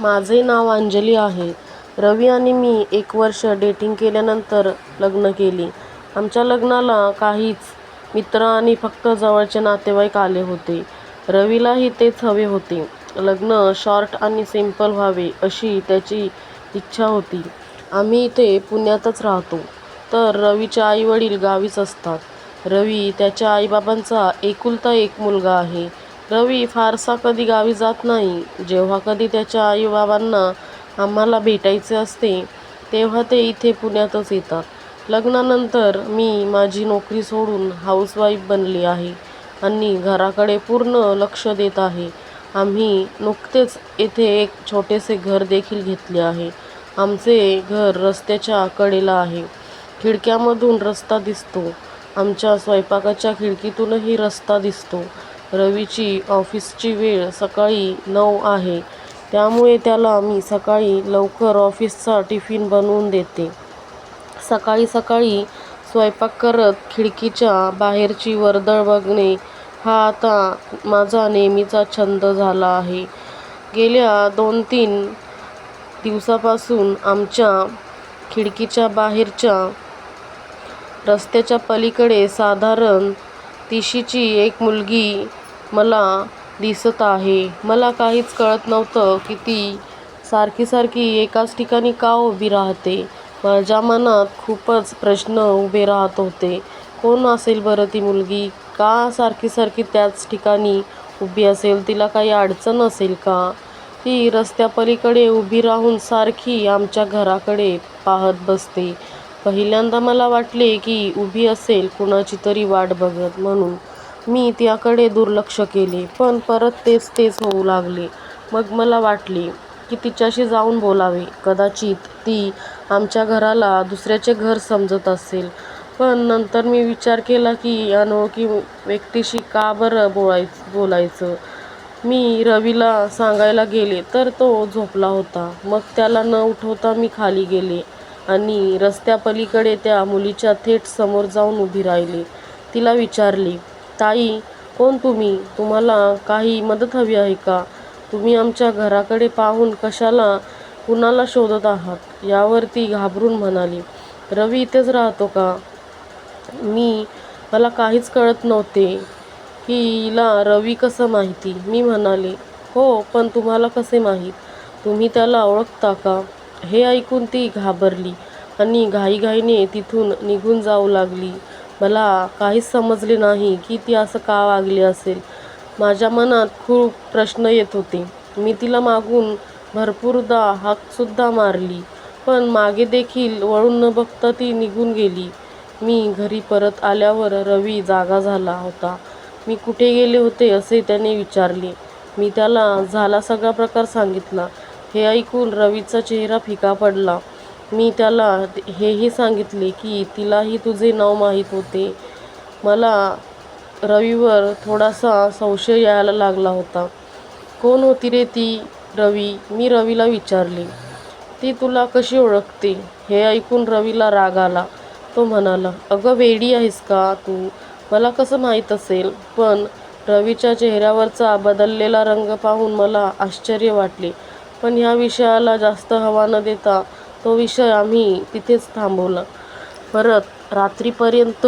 माझे नाव अंजली आहे. रवी आणि मी एक वर्ष डेटिंग केल्यानंतर लग्न केली आमच्या लग्नाला काहीच मित्र आणि फक्त जवळचे नातेवाईक आले होते. रवीलाही तेच हवे होते. लग्न शॉर्ट आणि सिंपल व्हावे अशी त्याची इच्छा होती. आम्ही इथे पुण्यातच राहतो, तर रवीचे आईवडील गावीच असतात. रवी त्याच्या आईबाबांचा एकुलता एक मुलगा आहे. रवी फारसा कधी गावी जात नाही. जेव्हा कधी त्याच्या आई-बाबांना आम्हाला भेटायचे असते, तेव्हा ते इथे पुण्यातच येतात. लग्नानंतर मी माझी नोकरी सोडून हाऊसवाईफ बनली आहे आणि घराकडे पूर्ण लक्ष देत आहे. आम्ही नुकतेच येथे एक छोटेसे घर देखील घेतले आहे. आमचे घर रस्त्याच्या कडेला आहे. खिडक्यामधून रस्ता दिसतो. आमच्या स्वयंपाकाच्या खिडकीतूनही रस्ता दिसतो. रवीची ऑफिसची वेळ सकाळी नऊ आहे, त्यामुळे त्याला मी सकाळी लवकर ऑफिसचा टिफिन बनवून देते. सकाळी सकाळी स्वयंपाक करत खिडकीच्या बाहेरची वर्दळ बघणे हा आता माझा नेहमीचा छंद झाला आहे. गेल्या दोन-तीन दिवसापासून आमच्या खिडकीच्या बाहेरच्या रस्त्याच्या पलीकडे साधारण तिशीची एक मुलगी मला दिसत आहे. मला काहीच कळत नव्हतं की ती सारखी सारखी एकाच ठिकाणी का उभी राहते. माझ्या मनात खूपच प्रश्न उभे राहत होते. कोण असेल बरं ती मुलगी? का सारखी सारखी त्याच ठिकाणी उभी असेल? तिला काही अडचण असेल का? ती रस्त्यापलीकडे उभी राहून सारखी आमच्या घराकडे पाहत बसते. पहिल्यांदा मला वाटले की उभी असेल कुणाची तरी वाट बघत, म्हणून मी त्याकडे दुर्लक्ष केले. पण परत तेच तेच होऊ लागले. मग मला वाटले की तिच्याशी जाऊन बोलावे. कदाचित ती आमच्या घराला दुसऱ्याचे घर समजत असेल. पण नंतर मी विचार केला की अनोळखी व्यक्तीशी का बरं बोलायचं? मी रवीला सांगायला गेले तर तो झोपला होता. मग त्याला न उठवता मी खाली गेले आणि रस्त्यापलीकडे त्या मुलीच्या थेट समोर जाऊन उभी राहिले. तिला विचारली ताई, कोण तुम्ही? तुम्हाला काही मदत हवी आहे का? तुम्ही आमच्या घराकडे पाहून कशाला कुणाला शोधत आहात? यावर ती घाबरून म्हणाली, रवी इथेच राहतो का? मी मला काहीच कळत नव्हते की हिला रवी कसं माहिती? मी म्हणाले, हो, पण तुम्हाला कसे माहीत? तुम्ही त्याला ओळखता का? हे ऐकून ती घाबरली आणि घाईघाईने तिथून निघून जाऊ लागली. मला काहीच समजले नाही की ती असं का वागली असेल. माझ्या मनात खूप प्रश्न येत होते. मी तिला मागून भरपूरदा हाकसुद्धा मारली, पण मागे देखील वळून न बघता ती निघून गेली. मी घरी परत आल्यावर रवी जागा झाला होता. मी कुठे गेले होते असे त्याने विचारले. मी त्याला झाला सगळा प्रकार सांगितला. हे ऐकून रवीचा चेहरा फिका पडला. मी त्याला हेही सांगितले की तिलाही तुझे नाव माहीत होते. मला रवीवर थोडासा संशय यायला लागला होता. कोण होती रे ती रवी? मी रवीला विचारले. ती तुला कशी ओळखते? हे ऐकून रवीला राग आला. तो म्हणाला, अगं वेडी आहेस का तू? मला कसं माहीत असेल? पण रवीच्या चेहऱ्यावरचा बदललेला रंग पाहून मला आश्चर्य वाटले. पण ह्या विषयाला जास्त हवा न देता तो विषय आम्ही तिथेच थांबवला. परत रात्रीपर्यंत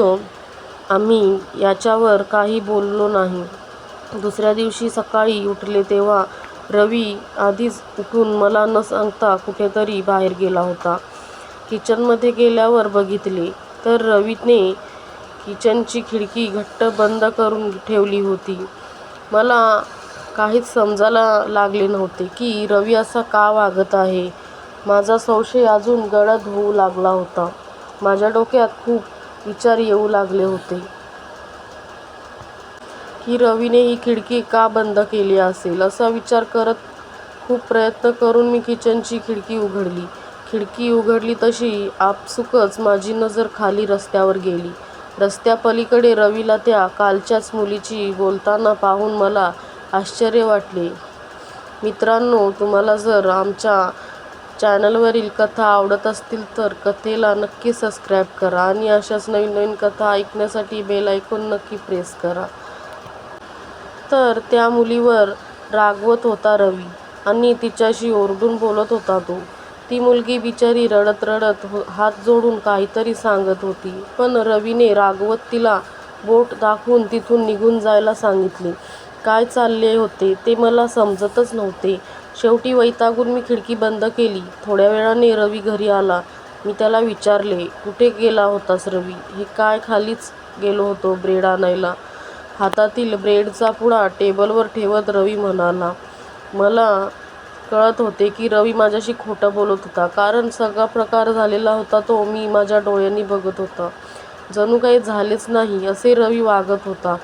आम्ही याच्यावर काही बोललो नाही. दुसऱ्या दिवशी सकाळी उठले तेव्हा रवी आधीच उठून मला न सांगता कुठेतरी बाहेर गेला होता. किचनमध्ये गेल्यावर बघितले तर रवीने किचनची खिडकी घट्ट बंद करून ठेवली होती. मला काहीच समजायला लागले नव्हते की रवी असा का वागत आहे. माझा संशय अजून गडद होऊ लागला होता. माझ्या डोक्यात खूप विचार येऊ लागले होते. की रवीने ही खिडकी का बंद केली असेल? असा विचार करत खूप प्रयत्न करून मी किचनची खिडकी उघडली. खिडकी उघडली तशी आपसुकच माझी नजर खाली रस्त्यावर गेली. रस्त्यापलीकडे रवीला त्या कालच्याच मुलीची बोलताना पाहून मला आश्चर्य वाटले. मित्रांनो, तुम्हाला जर आमच्या चॅनलवरील कथा आवडत असतील तर कथेला नक्की सबस्क्राईब करा आणि अशाच नवीन नवीन कथा ऐकण्यासाठी बेल ऐकून नक्की प्रेस करा. तर त्या मुलीवर रागवत होता रवी. आणि तिच्याशी ओरडून बोलत होता तो. ती मुलगी बिचारी रडत रडत हो- हात जोडून काहीतरी सांगत होती. पण रवीने रागवत तिला बोट दाखवून तिथून निघून जायला सांगितले. काय चालले होते ते मला समजतच नव्हते. शेवटी वैतागून मी खिडकी बंद केली. थोड्या वेळाने रवी घरी आला. मी त्याला विचारले, कुठे गेला होतास रवी? हे काय खालीच गेलो होतो ब्रेड आणायला. हातातील ब्रेडचा पुडा टेबलवर ठेवत रवी म्हणाला, मला कळत होते की रवी माझ्याशी खोटं बोलत होता. कारण सगळा प्रकार झालेला होता तो मी माझ्या डोळ्यांनी बघत होता. जणू काही झालेच नाही असे रवी वागत होता.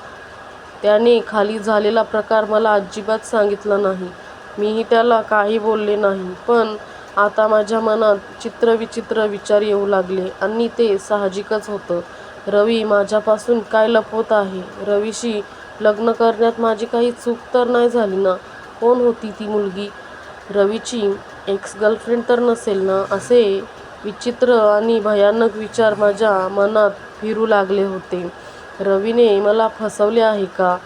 त्याने खाली झालेला प्रकार मला अजिबात सांगितला नाही. मीही त्याला काही बोलले नाही. पण आता माझ्या मनात चित्रविचित्र विचार येऊ लागले आणि ते साहजिकच होतं. रवी माझ्यापासून काय लपवत आहे? रवीशी लग्न करण्यात माझी काही चूक तर नाही झाली ना? कोण होती ती मुलगी? रवीची एक्स गर्लफ्रेंड तर नसेल ना? असे विचित्र आणि भयानक विचार माझ्या मनात फिरू लागले होते. रवीने मला फसवले आहे का?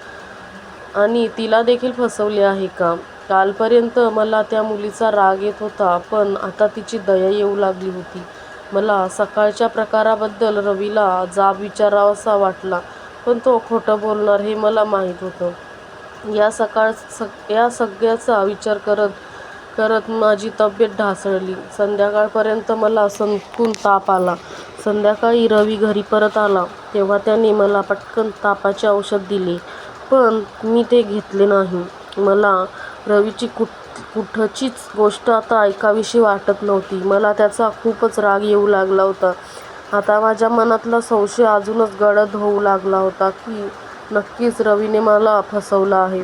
आणि तिला देखील फसवले आहे का? कालपर्यंत मला त्या मुलीचा राग येत होता पण आता तिची दया येऊ लागली होती. मला सकाळच्या प्रकाराबद्दल रवीला जाब विचारावासा वाटला पण तो खोटं बोलणार हे मला माहीत होतं. या सकाळ सग या सगळ्याचा विचार करत करत माझी तब्येत ढासळली. संध्याकाळपर्यंत मला सणकून ताप आला. संध्याकाळी रवी घरी परत आला तेव्हा त्याने मला पटकन तापाचे औषध दिले. पण मी ते घेतले नाही. मला रवीची कुठचीच गोष्ट आता ऐकावीशी वाटत नव्हती. मला त्याचा खूपच राग येऊ लागला होता. आता माझ्या मनातला संशय अजूनच गडद होऊ लागला होता की नक्कीच रवीने मला फसवलं आहे.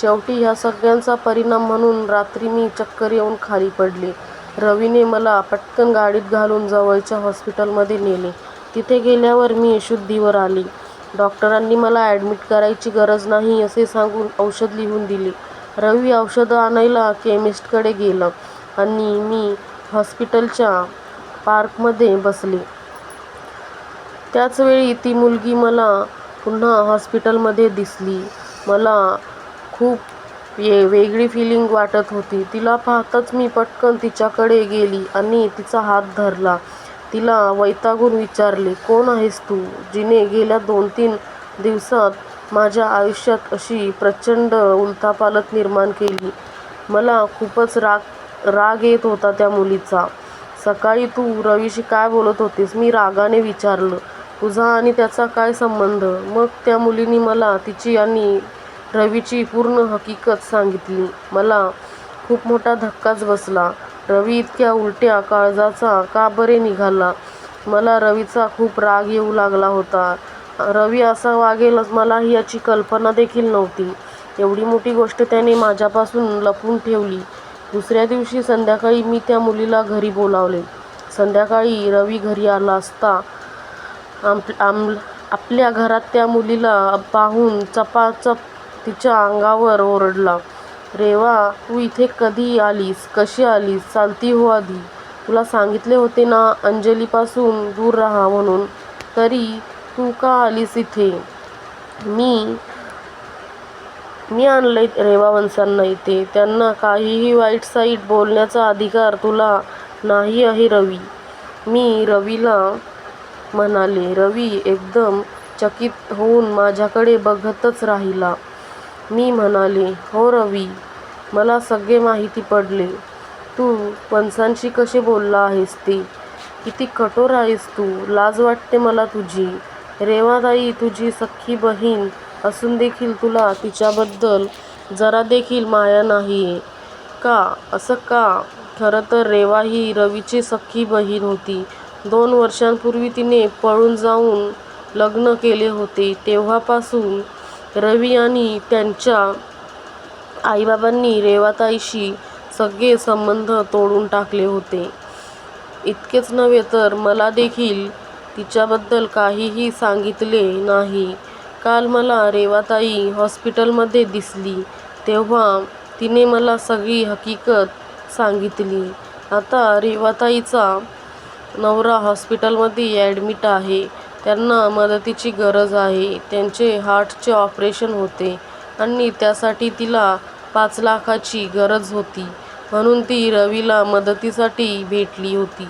शेवटी ह्या सगळ्यांचा परिणाम म्हणून रात्री मी चक्कर येऊन खाली पडले. रवीने मला पटकन गाडीत घालून जवळच्या हॉस्पिटलमध्ये नेले. तिथे गेल्यावर मी शुद्धीवर आली डॉक्टरांनी मला ॲडमिट करायची गरज नाही असे सांगून औषध लिहून दिले. रवी औषधं आणायला केमिस्टकडे गेला आणि मी हॉस्पिटलच्या पार्कमध्ये बसले. त्याचवेळी ती मुलगी मला पुन्हा हॉस्पिटलमध्ये दिसली. मला खूप ये वेगळी फिलिंग वाटत होती. तिला पाहताच मी पटकन तिच्याकडे गेली आणि तिचा हात धरला. तिला वैतागून विचारले, कोण आहेस तू, जिने गेल्या दोन-तीन दिवसात माझ्या आयुष्यात अशी प्रचंड उलथापालथ निर्माण केली? मला खूपच राग येत होता त्या मुलीचा. सकाळी तू रवीशी काय बोलत होतीस? मी रागाने विचारलं. तुझा आणि त्याचा काय संबंध? मग त्या मुलीने मला तिची आणि रवीची पूर्ण हकीकत सांगितली. मला खूप मोठा धक्काच बसला. रवी इतक्या उलट्या काळजाचा का बरे निघाला? मला रवीचा खूप राग येऊ लागला होता. रवी असा वागेलच मला याची कल्पना देखील नव्हती. एवढी मोठी गोष्ट त्याने माझ्यापासून लपून ठेवली. दुसऱ्या दिवशी संध्याकाळी मी त्या मुलीला घरी बोलावले. संध्याकाळी रवी घरी आला असता आम आपल्या घरात त्या मुलीला पाहून चपाचप तिच्या अंगावर ओरडला. रेवा, तू इथे कधी आलीस? कशी आलीस? चालती हो आधी. तुला सांगितले होते ना अंजलीपासून दूर राहा म्हणून. तरी तू का आलीस इथे? मी मी आणलंय रेवावंशांना इथे. त्यांना काहीही वाईट-साईट बोलण्याचा अधिकार तुला नाही आहे रवी. मी रवीला म्हणाले. रवी एकदम चकित होऊन माझ्याकडे बघतच राहिला. मी म्हणाले, हो रवी, मला सगळे माहिती पडले. तू वंशांशी कसे बोलला आहेस ते. किती कठोर आहेस तू. लाज वाटते मला तुझी. रेवाताई तुझी सख्खी बहीण असून देखील तुला तिच्याबद्दल जरा देखील माया नाही का? असं का? खरं तर रेवा ही रवीची सख्खी बहीण होती. दोन वर्षांपूर्वी तिने पळून जाऊन लग्न केले होते. तेव्हापासून रवी आणि त्यांच्या आईबाबांनी रेवाताईशी सगळे संबंध तोडून टाकले होते. इतकेच नव्हे तर मला देखील तिच्याबद्दल काहीही सांगितले नाही. काल मला रेवाताई हॉस्पिटलमध्ये दिसली तेव्हा तिने मला सगळी हकीकत सांगितली. आता रेवाताईचा नवरा हॉस्पिटलमध्ये ॲडमिट आहे. त्यांना मदतीची गरज आहे. त्यांचे हार्टचे ऑपरेशन होते आणि त्यासाठी तिला पाच लाखाची गरज होती म्हणून ती रवीला मदतीसाठी भेटली होती.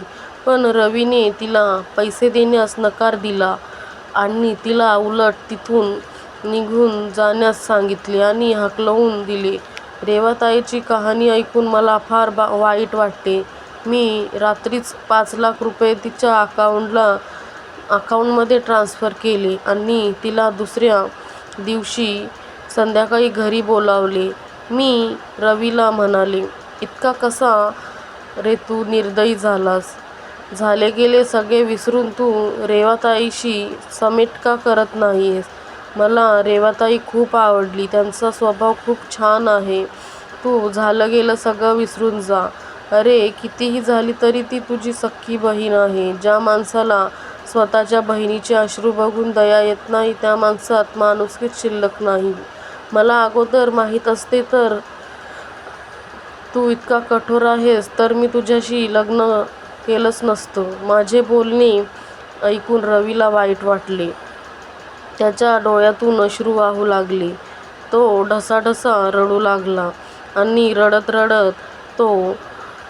पण रवीने तिला पैसे देण्यास नकार दिला आणि तिला उलट तिथून निघून जाण्यास सांगितले आणि हकलवून दिले. रेवाताईची कहाणी ऐकून मला फार बा वाईट वाटते मी रात्रीच पाच लाख रुपये तिच्या अकाउंटमध्ये ट्रान्स्फर केले आणि तिला दुसऱ्या दिवशी संध्याकाळी घरी बोलावले. मी रवीला म्हणाले, इतका कसा रे तू निर्दयी झालास? झाले गेले सगळे विसरून तू रेवाताईशी समेट का करत नाहीयेस? मला रेवाताई खूप आवडली. त्यांचा स्वभाव खूप छान आहे. तू झालं गेलं सगळं विसरून जा. अरे कितीही झाली तरी ती तुझी सख्खी बहीण आहे. ज्या माणसाला स्वतःच्या बहिणीचे अश्रू बघून दया येत नाही त्या माणसात माणुसकीच शिल्लक नाही. मला अगोदर माहीत असते तर तू इतका कठोर आहेस तर मी तुझ्याशी लग्न केलंच नसतं. माझे बोलणे ऐकून रवीला वाईट वाटले. त्याच्या डोळ्यातून अश्रू वाहू लागले. तो ढसाढसा रडू लागला आणि रडत रडत तो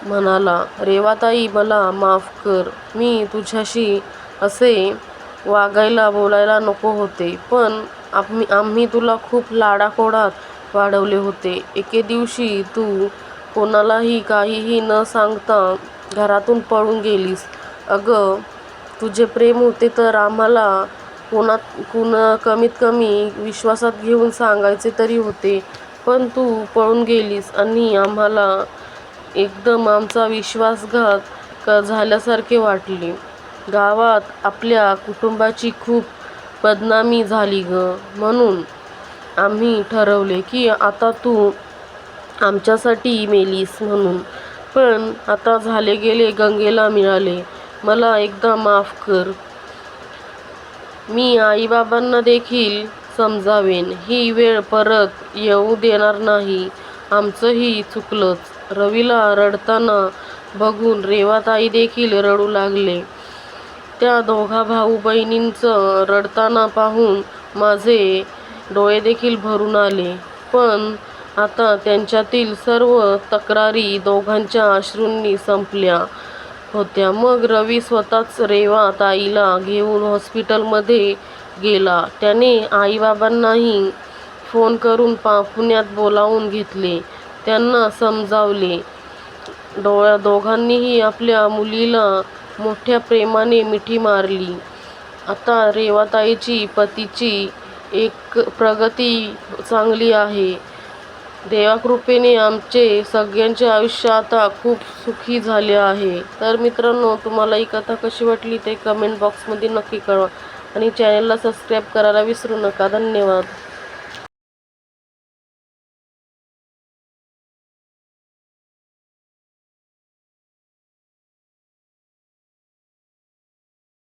म्हणाला, रेवाताई मला माफ कर. मी तुझ्याशी असे वागायला बोलायला नको होते. पण आम्ही तुला खूप लाडाकोडात वाढवले होते. एके दिवशी तू कोणालाही काहीही न सांगता घरातून पळून गेलीस. अगं तुझे प्रेम होते तर आम्हाला कमीत कमी विश्वासात घेऊन सांगायचे तरी होते. पण तू पळून गेलीस आणि आम्हाला एकदम आमचा विश्वासघात क झाल्यासारखे वाटले. गावात आपल्या कुटुंबाची खूप बदनामी झाली गं. म्हणून आम्ही ठरवले की आता तू आमच्यासाठी मेलीस म्हणून. पण आता झाले गेले गंगेला मिळाले. मला एकदा माफ कर. मी आईबाबांना देखील समजावेन. ही वेळ परत येऊ देणार नाही. आमचंही चुकलंच. रवीला रडताना बघून रेवाताई देखील रडू लागले त्या दोघा भाऊ-बहिणींचं रडताना पाहून माझे डोळेदेखील भरून आले. पण आता त्यांच्यातील सर्व तक्रारी दोघांच्या अश्रूंनी संपल्या होत्या. मग रवी स्वतःच रेवा ताईला घेऊन हॉस्पिटलमध्ये गेला. त्याने आईबाबांनाही फोन करून पुण्यात बोलावून घेतले. त्यांना समजावले. डोळ्या दोघांनीही आपल्या मुलीला मोठ्या प्रेमाने मिठी मारली. आता रेवाताईची पतीची एक प्रगती चांगली आहे. देवाकृपेने आमचे सगळ्यांचे आयुष्य आता खूप सुखी झाले आहे. तर मित्रांनो तुम्हाला ही कथा कशी वाटली ते कमेंट बॉक्समध्ये नक्की कळवा आणि चॅनेलला सबस्क्राईब करायला विसरू नका. धन्यवाद.